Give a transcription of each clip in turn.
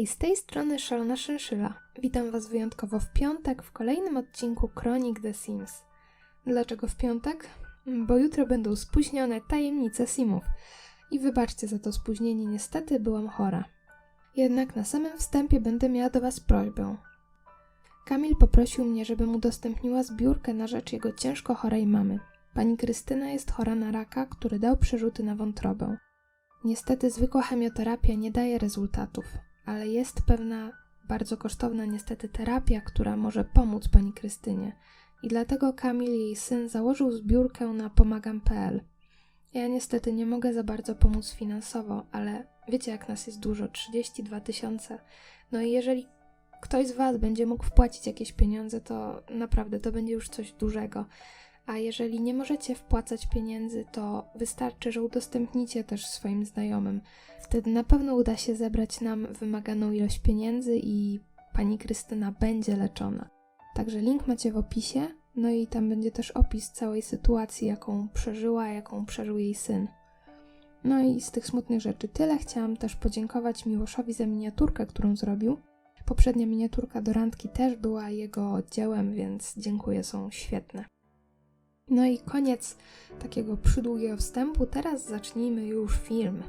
Hej, z tej strony Szalona Szyszyla. Witam Was wyjątkowo w piątek w kolejnym odcinku Kronik The Sims. Dlaczego w piątek? Bo jutro będą spóźnione tajemnice Simów. I wybaczcie za to spóźnienie, niestety byłam chora. Jednak na samym wstępie będę miała do Was prośbę. Kamil poprosił mnie, żebym udostępniła zbiórkę na rzecz jego ciężko chorej mamy. Pani Krystyna jest chora na raka, który dał przerzuty na wątrobę. Niestety zwykła chemioterapia nie daje rezultatów, ale jest pewna bardzo kosztowna niestety terapia, która może pomóc pani Krystynie. I dlatego Kamil, jej syn, założył zbiórkę na pomagam.pl. Ja niestety nie mogę za bardzo pomóc finansowo, ale wiecie jak nas jest dużo 32 tysiące. No i jeżeli ktoś z Was będzie mógł wpłacić jakieś pieniądze, to naprawdę to będzie już coś dużego. A jeżeli nie możecie wpłacać pieniędzy, to wystarczy, że udostępnicie też swoim znajomym. Wtedy na pewno uda się zebrać nam wymaganą ilość pieniędzy i pani Krystyna będzie leczona. Także link macie w opisie, no i tam będzie też opis całej sytuacji, jaką przeżyła, jaką przeżył jej syn. No i z tych smutnych rzeczy tyle. Chciałam też podziękować Miłoszowi za miniaturkę, którą zrobił. Poprzednia miniaturka do randki też była jego dziełem, więc dziękuję, są świetne. No i koniec takiego przydługiego wstępu. Teraz zacznijmy już film.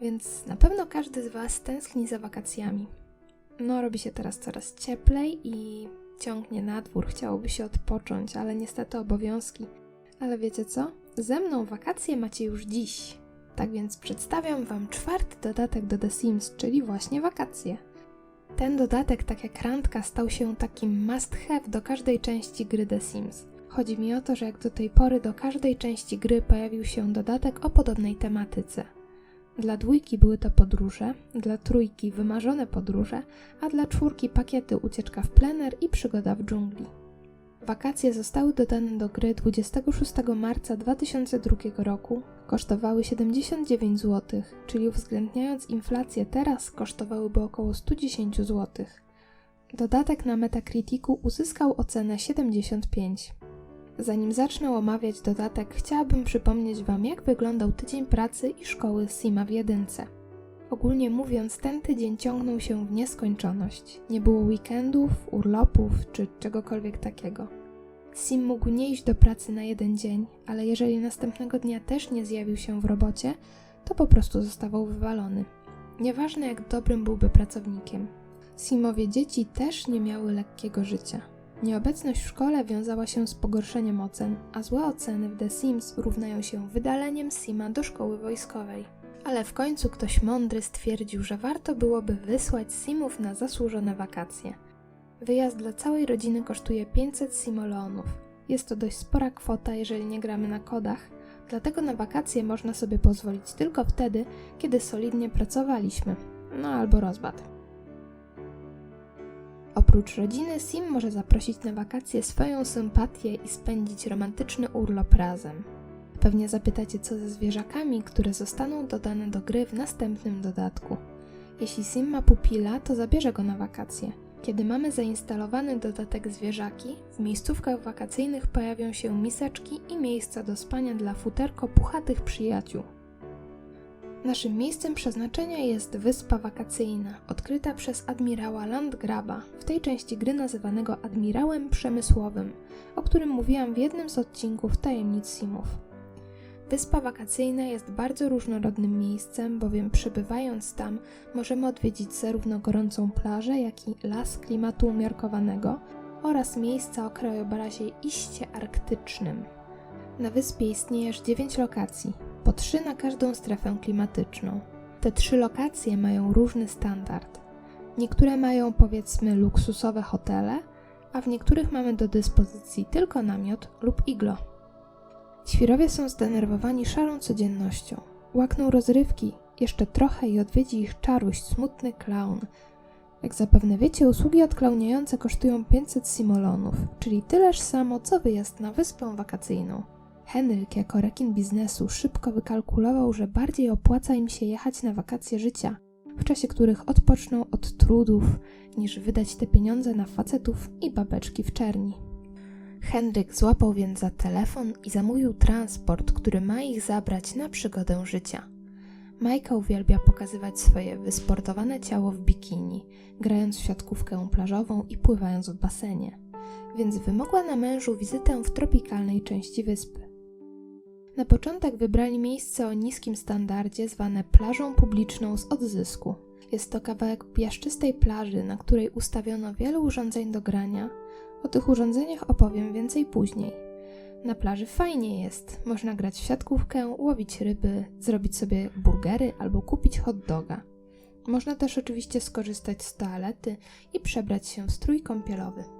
Więc na pewno każdy z Was tęskni za wakacjami. No, robi się teraz coraz cieplej i ciągnie na dwór. Chciałoby się odpocząć, ale niestety obowiązki. Ale wiecie co? Ze mną wakacje macie już dziś. Tak więc przedstawiam Wam czwarty dodatek do The Sims, czyli właśnie wakacje. Ten dodatek, tak jak randka, stał się takim must have do każdej części gry The Sims. Chodzi mi o to, że jak do tej pory do każdej części gry pojawił się dodatek o podobnej tematyce. Dla dwójki były to podróże, dla trójki wymarzone podróże, a dla czwórki pakiety ucieczka w plener i przygoda w dżungli. Wakacje zostały dodane do gry 26 marca 2002 roku, kosztowały 79 zł, czyli uwzględniając inflację teraz kosztowałyby około 110 zł. Dodatek na Metacriticu uzyskał ocenę 75. Zanim zacznę omawiać dodatek, chciałabym przypomnieć Wam, jak wyglądał tydzień pracy i szkoły Sima w jedynce. Ogólnie mówiąc, ten tydzień ciągnął się w nieskończoność. Nie było weekendów, urlopów czy czegokolwiek takiego. Sim mógł nie iść do pracy na jeden dzień, ale jeżeli następnego dnia też nie zjawił się w robocie, to po prostu zostawał wywalony. Nieważne jak dobrym byłby pracownikiem. Simowie dzieci też nie miały lekkiego życia. Nieobecność w szkole wiązała się z pogorszeniem ocen, a złe oceny w The Sims równają się wydaleniem Sima do szkoły wojskowej. Ale w końcu ktoś mądry stwierdził, że warto byłoby wysłać Simów na zasłużone wakacje. Wyjazd dla całej rodziny kosztuje 500 simoleonów. Jest to dość spora kwota, jeżeli nie gramy na kodach, dlatego na wakacje można sobie pozwolić tylko wtedy, kiedy solidnie pracowaliśmy. No albo rozbad. Oprócz rodziny, Sim może zaprosić na wakacje swoją sympatię i spędzić romantyczny urlop razem. Pewnie zapytacie, co ze zwierzakami, które zostaną dodane do gry w następnym dodatku. Jeśli Sim ma pupila, to zabierze go na wakacje. Kiedy mamy zainstalowany dodatek zwierzaki, w miejscówkach wakacyjnych pojawią się miseczki i miejsca do spania dla futerko puchatych przyjaciół. Naszym miejscem przeznaczenia jest wyspa wakacyjna, odkryta przez admirała Landgraba, w tej części gry nazywanego admirałem przemysłowym, o którym mówiłam w jednym z odcinków Tajemnic Simów. Wyspa wakacyjna jest bardzo różnorodnym miejscem, bowiem przebywając tam możemy odwiedzić zarówno gorącą plażę, jak i las klimatu umiarkowanego oraz miejsca o krajobrazie iście arktycznym. Na wyspie istnieje aż 9 lokacji, po trzy na każdą strefę klimatyczną. Te trzy lokacje mają różny standard. Niektóre mają powiedzmy luksusowe hotele, a w niektórych mamy do dyspozycji tylko namiot lub iglo. Świrowie są zdenerwowani szarą codziennością. Łakną rozrywki, jeszcze trochę i odwiedzi ich czaruś, smutny klaun. Jak zapewne wiecie, usługi odklauniające kosztują 500 simolonów, czyli tyleż samo co wyjazd na wyspę wakacyjną. Henryk jako rekin biznesu szybko wykalkulował, że bardziej opłaca im się jechać na wakacje życia, w czasie których odpoczną od trudów, niż wydać te pieniądze na facetów i babeczki w czerni. Henryk złapał więc za telefon i zamówił transport, który ma ich zabrać na przygodę życia. Majka uwielbia pokazywać swoje wysportowane ciało w bikini, grając w siatkówkę plażową i pływając w basenie, więc wymogła na mężu wizytę w tropikalnej części wyspy. Na początek wybrali miejsce o niskim standardzie zwane plażą publiczną z odzysku. Jest to kawałek piaszczystej plaży, na której ustawiono wiele urządzeń do grania. O tych urządzeniach opowiem więcej później. Na plaży fajnie jest. Można grać w siatkówkę, łowić ryby, zrobić sobie burgery albo kupić hot doga. Można też oczywiście skorzystać z toalety i przebrać się w strój kąpielowy.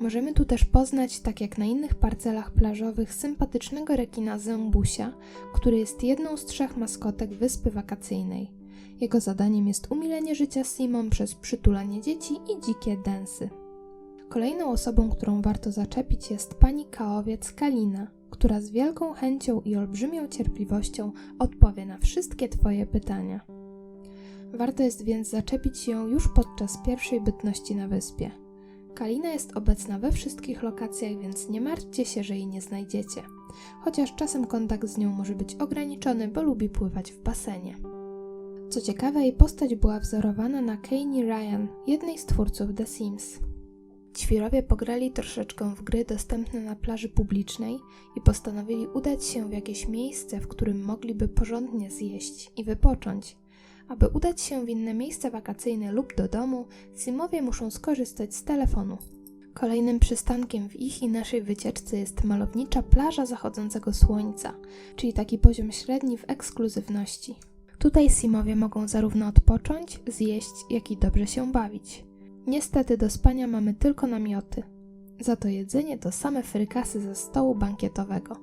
Możemy tu też poznać, tak jak na innych parcelach plażowych, sympatycznego rekina Zębusia, który jest jedną z trzech maskotek wyspy wakacyjnej. Jego zadaniem jest umilenie życia Simon przez przytulanie dzieci i dzikie dęsy. Kolejną osobą, którą warto zaczepić jest pani kaowiec Kalina, która z wielką chęcią i olbrzymią cierpliwością odpowie na wszystkie Twoje pytania. Warto jest więc zaczepić ją już podczas pierwszej bytności na wyspie. Kalina jest obecna we wszystkich lokacjach, więc nie martwcie się, że jej nie znajdziecie. Chociaż czasem kontakt z nią może być ograniczony, bo lubi pływać w basenie. Co ciekawe, jej postać była wzorowana na Kanye Ryan, jednej z twórców The Sims. Ćwirowie pograli troszeczkę w gry dostępne na plaży publicznej i postanowili udać się w jakieś miejsce, w którym mogliby porządnie zjeść i wypocząć. Aby udać się w inne miejsce wakacyjne lub do domu, Simowie muszą skorzystać z telefonu. Kolejnym przystankiem w ich i naszej wycieczce jest malownicza plaża zachodzącego słońca, czyli taki poziom średni w ekskluzywności. Tutaj Simowie mogą zarówno odpocząć, zjeść, jak i dobrze się bawić. Niestety do spania mamy tylko namioty. Za to jedzenie to same frykasy ze stołu bankietowego.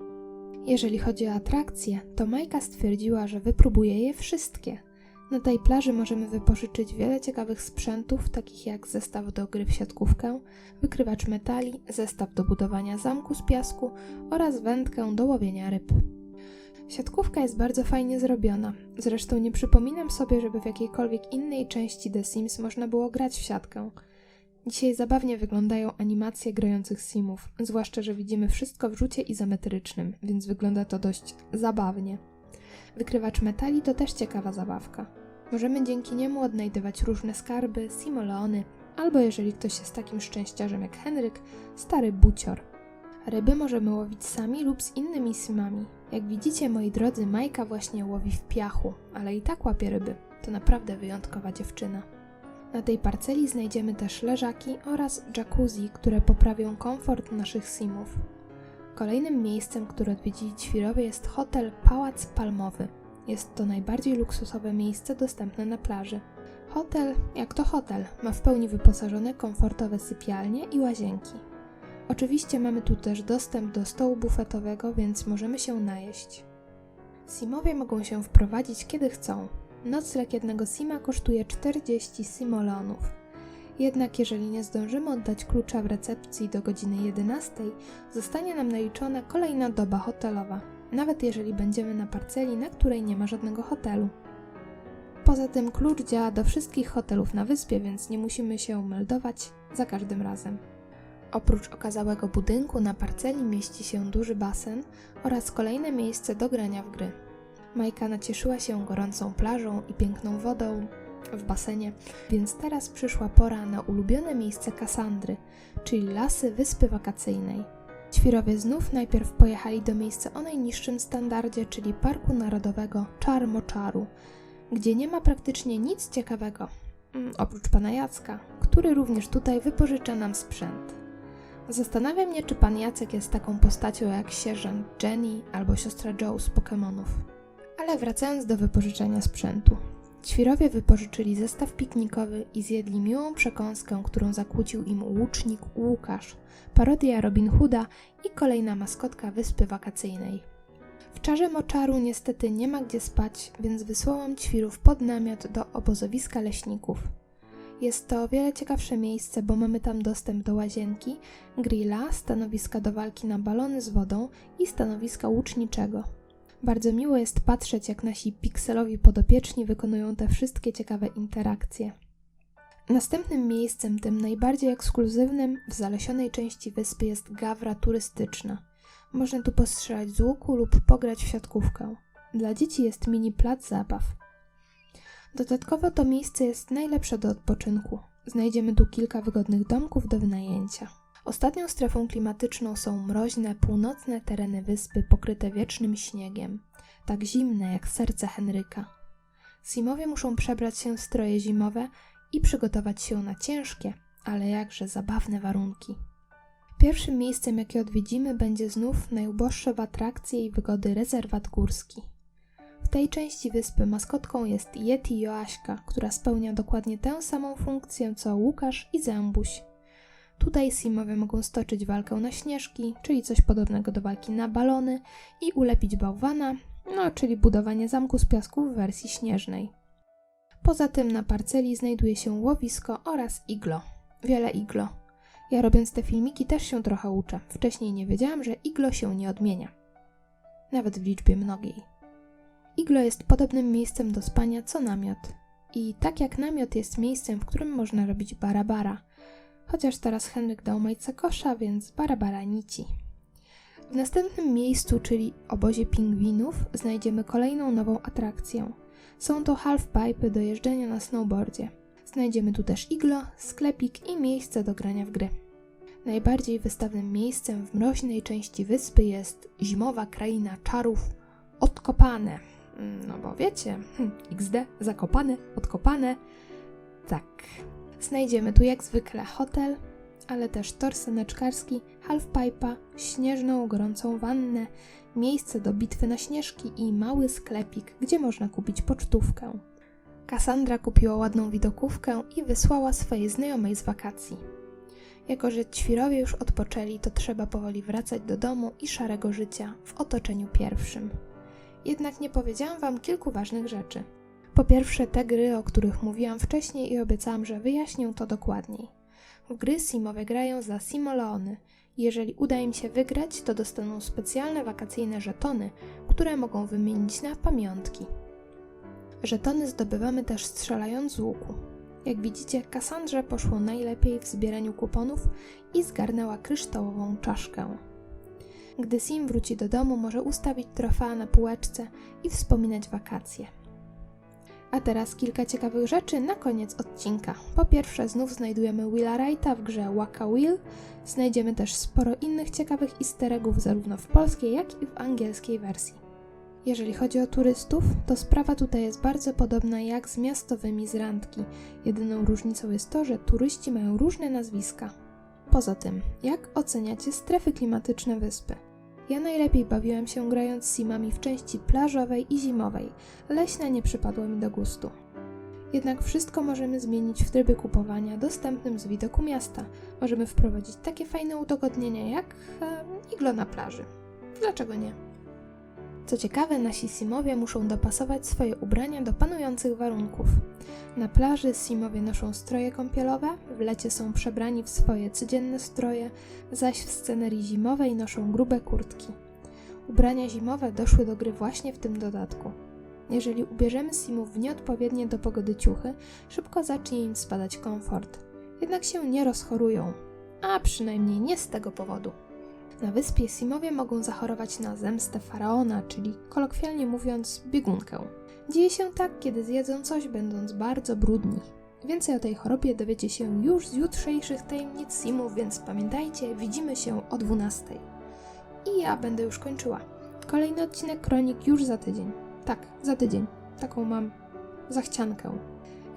Jeżeli chodzi o atrakcje, to Majka stwierdziła, że wypróbuje je wszystkie. Na tej plaży możemy wypożyczyć wiele ciekawych sprzętów, takich jak zestaw do gry w siatkówkę, wykrywacz metali, zestaw do budowania zamku z piasku oraz wędkę do łowienia ryb. Siatkówka jest bardzo fajnie zrobiona. Zresztą nie przypominam sobie, żeby w jakiejkolwiek innej części The Sims można było grać w siatkę. Dzisiaj zabawnie wyglądają animacje grających simów, zwłaszcza, że widzimy wszystko w rzucie izometrycznym, więc wygląda to dość zabawnie. Wykrywacz metali to też ciekawa zabawka. Możemy dzięki niemu odnajdywać różne skarby, simoleony, albo jeżeli ktoś jest takim szczęściarzem jak Henryk, stary bucior. Ryby możemy łowić sami lub z innymi simami. Jak widzicie, moi drodzy, Majka właśnie łowi w piachu, ale i tak łapie ryby. To naprawdę wyjątkowa dziewczyna. Na tej parceli znajdziemy też leżaki oraz jacuzzi, które poprawią komfort naszych simów. Kolejnym miejscem, które odwiedzili ćwirowie jest hotel Pałac Palmowy. Jest to najbardziej luksusowe miejsce dostępne na plaży. Hotel, jak to hotel, ma w pełni wyposażone komfortowe sypialnie i łazienki. Oczywiście mamy tu też dostęp do stołu bufetowego, więc możemy się najeść. Simowie mogą się wprowadzić kiedy chcą. Nocleg jednego sima kosztuje 40 simoleonów. Jednak jeżeli nie zdążymy oddać klucza w recepcji do godziny 11, zostanie nam naliczona kolejna doba hotelowa, nawet jeżeli będziemy na parceli, na której nie ma żadnego hotelu. Poza tym klucz działa do wszystkich hotelów na wyspie, więc nie musimy się meldować za każdym razem. Oprócz okazałego budynku na parceli mieści się duży basen oraz kolejne miejsce do grania w gry. Majka nacieszyła się gorącą plażą i piękną wodą w basenie, więc teraz przyszła pora na ulubione miejsce Kasandry, czyli lasy wyspy wakacyjnej. Ćwirowie znów najpierw pojechali do miejsca o najniższym standardzie, czyli Parku Narodowego Czarmoczaru, gdzie nie ma praktycznie nic ciekawego, mm, oprócz pana Jacka, który również tutaj wypożycza nam sprzęt. Zastanawia mnie, czy pan Jacek jest taką postacią jak sierżant Jenny albo siostra Joe z Pokémonów. Ale wracając do wypożyczania sprzętu. Ćwirowie wypożyczyli zestaw piknikowy i zjedli miłą przekąskę, którą zakłócił im łucznik Łukasz, parodia Robin Hooda i kolejna maskotka wyspy wakacyjnej. W czarze moczaru niestety nie ma gdzie spać, więc wysłałam ćwirów pod namiot do obozowiska leśników. Jest to o wiele ciekawsze miejsce, bo mamy tam dostęp do łazienki, grilla, stanowiska do walki na balony z wodą i stanowiska łuczniczego. Bardzo miło jest patrzeć, jak nasi pikselowi podopieczni wykonują te wszystkie ciekawe interakcje. Następnym miejscem, tym najbardziej ekskluzywnym w zalesionej części wyspy jest gawra turystyczna. Można tu postrzelać z łuku lub pograć w siatkówkę. Dla dzieci jest mini plac zabaw. Dodatkowo to miejsce jest najlepsze do odpoczynku. Znajdziemy tu kilka wygodnych domków do wynajęcia. Ostatnią strefą klimatyczną są mroźne, północne tereny wyspy pokryte wiecznym śniegiem, tak zimne jak serce Henryka. Simowie muszą przebrać się w stroje zimowe i przygotować się na ciężkie, ale jakże zabawne warunki. Pierwszym miejscem, jakie odwiedzimy, będzie znów najuboższe w atrakcje i wygody rezerwat górski. W tej części wyspy maskotką jest Yeti Joaśka, która spełnia dokładnie tę samą funkcję co Łukasz i Zambuś. Tutaj Simowie mogą stoczyć walkę na śnieżki, czyli coś podobnego do walki na balony i ulepić bałwana, no czyli budowanie zamku z piasku w wersji śnieżnej. Poza tym na parceli znajduje się łowisko oraz iglo. Wiele iglo. Ja robiąc te filmiki też się trochę uczę. Wcześniej nie wiedziałam, że iglo się nie odmienia. Nawet w liczbie mnogiej. Iglo jest podobnym miejscem do spania co namiot. I tak jak namiot jest miejscem, w którym można robić barabara. Chociaż teraz Henryk dał majce kosza, więc barabara nici. W następnym miejscu, czyli obozie pingwinów, znajdziemy kolejną nową atrakcję. Są to halfpipe do jeżdżenia na snowboardzie. Znajdziemy tu też iglo, sklepik i miejsce do grania w gry. Najbardziej wystawnym miejscem w mroźnej części wyspy jest zimowa kraina czarów Odkopane. No bo wiecie, hm, XD, zakopane, odkopane. Tak. Znajdziemy tu jak zwykle hotel, ale też tor saneczkarski, halfpipe'a, śnieżną, gorącą wannę, miejsce do bitwy na śnieżki i mały sklepik, gdzie można kupić pocztówkę. Kassandra kupiła ładną widokówkę i wysłała swojej znajomej z wakacji. Jako, że ćwirowie już odpoczęli, to trzeba powoli wracać do domu i szarego życia w otoczeniu pierwszym. Jednak nie powiedziałam Wam kilku ważnych rzeczy. Po pierwsze, te gry, o których mówiłam wcześniej i obiecałam, że wyjaśnię to dokładniej. W gry Simowe grają za Simoleony. Jeżeli uda im się wygrać, to dostaną specjalne wakacyjne żetony, które mogą wymienić na pamiątki. Żetony zdobywamy też strzelając z łuku. Jak widzicie, Kassandrze poszło najlepiej w zbieraniu kuponów i zgarnęła kryształową czaszkę. Gdy Sim wróci do domu, może ustawić trofea na półeczce i wspominać wakacje. A teraz kilka ciekawych rzeczy na koniec odcinka. Po pierwsze, znów znajdujemy Willa Wrighta w grze Waka Will. Znajdziemy też sporo innych ciekawych easter eggów zarówno w polskiej, jak i w angielskiej wersji. Jeżeli chodzi o turystów, to sprawa tutaj jest bardzo podobna jak z miastowymi z randki. Jedyną różnicą jest to, że turyści mają różne nazwiska. Poza tym, jak oceniacie strefy klimatyczne wyspy? Ja najlepiej bawiłam się grając simami w części plażowej i zimowej. Leśna nie przypadła mi do gustu. Jednak wszystko możemy zmienić w trybie kupowania dostępnym z widoku miasta. Możemy wprowadzić takie fajne udogodnienia jak e, iglo na plaży. Dlaczego nie? Co ciekawe, nasi Simowie muszą dopasować swoje ubrania do panujących warunków. Na plaży Simowie noszą stroje kąpielowe, w lecie są przebrani w swoje codzienne stroje, zaś w scenerii zimowej noszą grube kurtki. Ubrania zimowe doszły do gry właśnie w tym dodatku. Jeżeli ubierzemy Simów w nieodpowiednie do pogody ciuchy, szybko zacznie im spadać komfort. Jednak się nie rozchorują, a przynajmniej nie z tego powodu. Na wyspie Simowie mogą zachorować na zemstę faraona, czyli kolokwialnie mówiąc biegunkę. Dzieje się tak, kiedy zjedzą coś, będąc bardzo brudni. Więcej o tej chorobie dowiecie się już z jutrzejszych tajemnic Simów, więc pamiętajcie, widzimy się o 12. I ja będę już kończyła. Kolejny odcinek Kronik już za tydzień. Tak, za tydzień. Taką mam zachciankę.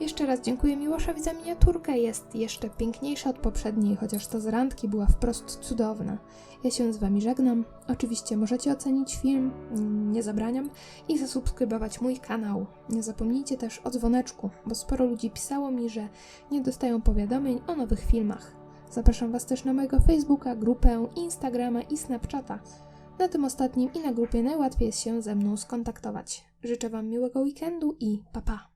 Jeszcze raz dziękuję Miłoszowi za miniaturkę. Jest jeszcze piękniejsza od poprzedniej, chociaż ta z randki była wprost cudowna. Ja się z Wami żegnam. Oczywiście możecie ocenić film, nie zabraniam, i zasubskrybować mój kanał. Nie zapomnijcie też o dzwoneczku, bo sporo ludzi pisało mi, że nie dostają powiadomień o nowych filmach. Zapraszam Was też na mojego Facebooka, grupę, Instagrama i Snapchata. Na tym ostatnim i na grupie najłatwiej jest się ze mną skontaktować. Życzę Wam miłego weekendu i pa pa!